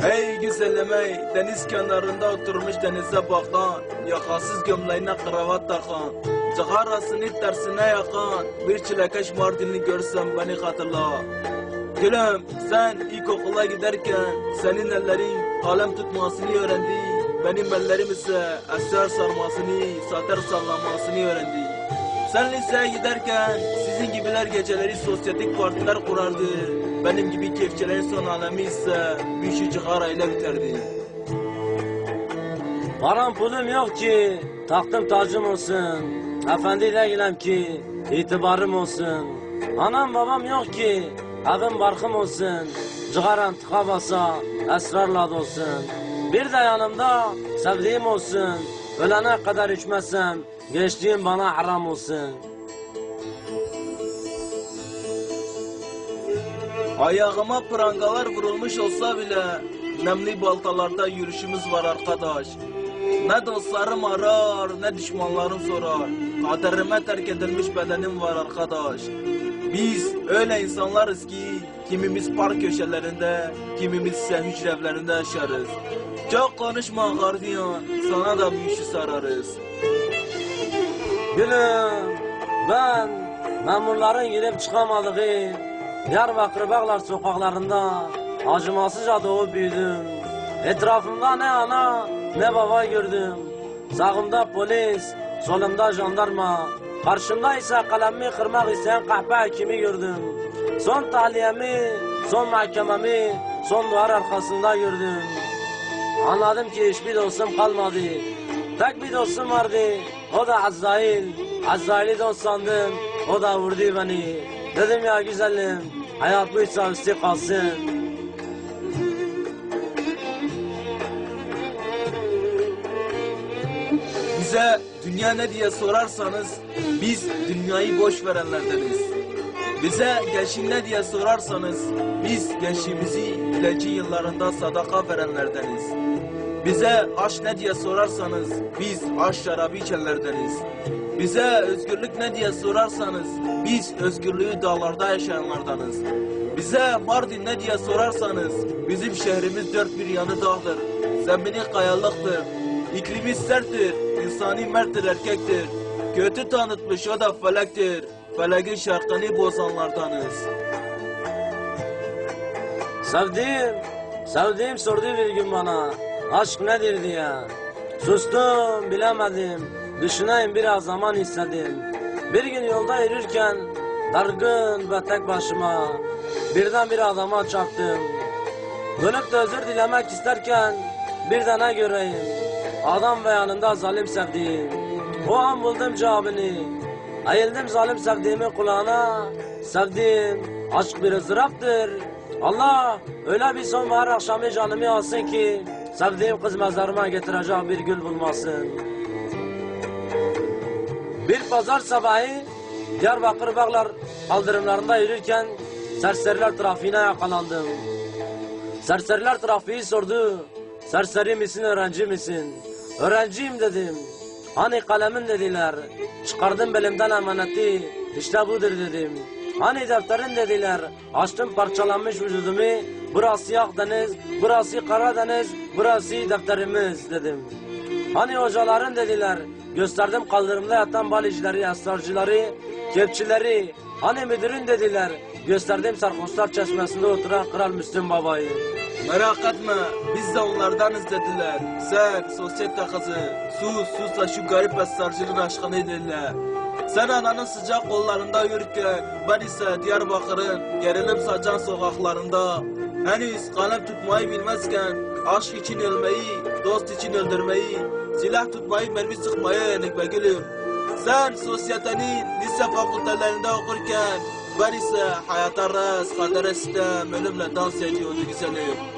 Hey güzelim hey, deniz kenarında oturmuş denize bakan, yakasız gömleğine kravat takan, cıharasını tersine yakan, bir çilekeş Mardinli görsem beni hatırla. Gülüm, sen ilkokula giderken senin ellerin kalem tutmasını öğrendi, benim ellerim ise eser sarmasını, satır sallamasını öğrendi. Sen liseye giderken sizin gibiler geceleri sosyetik partiler kurardı. Benim gibi kefçelerin son alemi ise bir şu cigarayla biterdi. Param pulum yok ki taktım tacım olsun. Efendiyle gilem ki itibarım olsun. Anam babam yok ki evim barkım olsun. Cigaram tıka basa esrarla dolsun. Bir de yanımda sevdiğim olsun. Ölene kadar içmezsem geçtiğim bana haram olsun. Ayağıma prangalar vurulmuş olsa bile nemli baltalarda yürüyüşümüz var arkadaş. Ne dostlarım arar ne düşmanlarım sorar. Kaderime terk edilmiş bedenim var arkadaş. Biz öyle insanlarız ki kimimiz park köşelerinde, kimimiz ise hücre evlerinde yaşarız. Çok konuşma gardiyan, sana da bir işi sararız. Gülüm ben memurların girip çıkamadığı Diyarbakır Bağlar sokaklarında acımasızca doğup büyüdüm. Etrafımda ne ana ne baba gördüm. Sağımda polis, solumda jandarma, karşımda ise kalemimi kırmak isteyen kahpe hekimi gördüm. Son tahliyemi, son mahkememi, son duvar arkasında gördüm. Anladım ki hiçbir dostum kalmadı. Tek bir dostum vardı. O da Azrail. Azrail'i dost sandım. O da vurdu beni. Dedim ya güzelim. Hayat buysa üstü kalsın. Bize dünya ne diye sorarsanız biz dünyayı boş verenlerdeniz. Bize gençliğin ne diye sorarsanız biz gençliğimizi ilacı yıllarında sadaka verenlerdeniz. Bize aşk ne diye sorarsanız biz aşk şarabı içenlerdeniz. Bize özgürlük ne diye sorarsanız biz özgürlüğü dağlarda yaşayanlardanız. Bize Mardin ne diye sorarsanız bizim şehrimiz dört bir yanı dağdır. Zemini kayalıktır. İklimi serttir, insani merttir erkektir. Kötü tanıtmış o da felektir. Feleğin şarkını bozanlardanız. Sevdiğim, sevdiğim sordu bir gün bana. Aşk nedir diye. Sustum bilemedim. Düşüneyim biraz zaman istedim. Bir gün yolda yürürken dargın ve tek başıma birden bir adama çarptım. Dönüp de özür dilemek isterken bir de ne göreyim? Adam ve yanında zalim sevdiğim. O an buldum cevabını. Eğildim zalim sevdiğimin kulağına. Sevdiğim aşk bir ızdıraptır. Allah öyle bir sonbahar akşamı canımı alsın ki sevdiğim kız mezarıma getirecek bir gül bulmasın. Bir pazar sabahı Diyarbakır Bağlar kaldırımlarında yürürken serseriler trafiğine yakalandım. Serseriler trafiği sordu. Serseri misin, öğrenci misin? Öğrenciyim dedim. Hani kalemin dediler. Çıkardım belimden emaneti. İşte budur dedim. Hani defterin dediler. Açtım parçalanmış vücudumu. Burası Akdeniz, burası Karadeniz, burası defterimiz dedim. Hani hocaların dediler. Gösterdim kaldırımda yatan balicileri, esrarcıları, kepçileri. Hani müdürün dediler. Gösterdim sarhoşlar çeşmesinde oturan Kral Müslüm Baba'yı. Merak etme, biz de onlardanız dediler. Sen, sosyete kızı, sus sus da şu garip esrarcının aşkını dinle. Sen ananın sıcak kollarında yürürken, ben ise Diyarbakır'ın gerilim saçan sokaklarında, henüz kalem tutmayı bilmezken, aşk için ölmeyi, dost için öldürmeyi, silah tutmayı, mermi sıkmayı öğrendik be gülüm. Sen sosyetenin lise fakültelerinde okurken, ben ise hayata res, kadere sitem, ölümle dans ediyordu güzelim.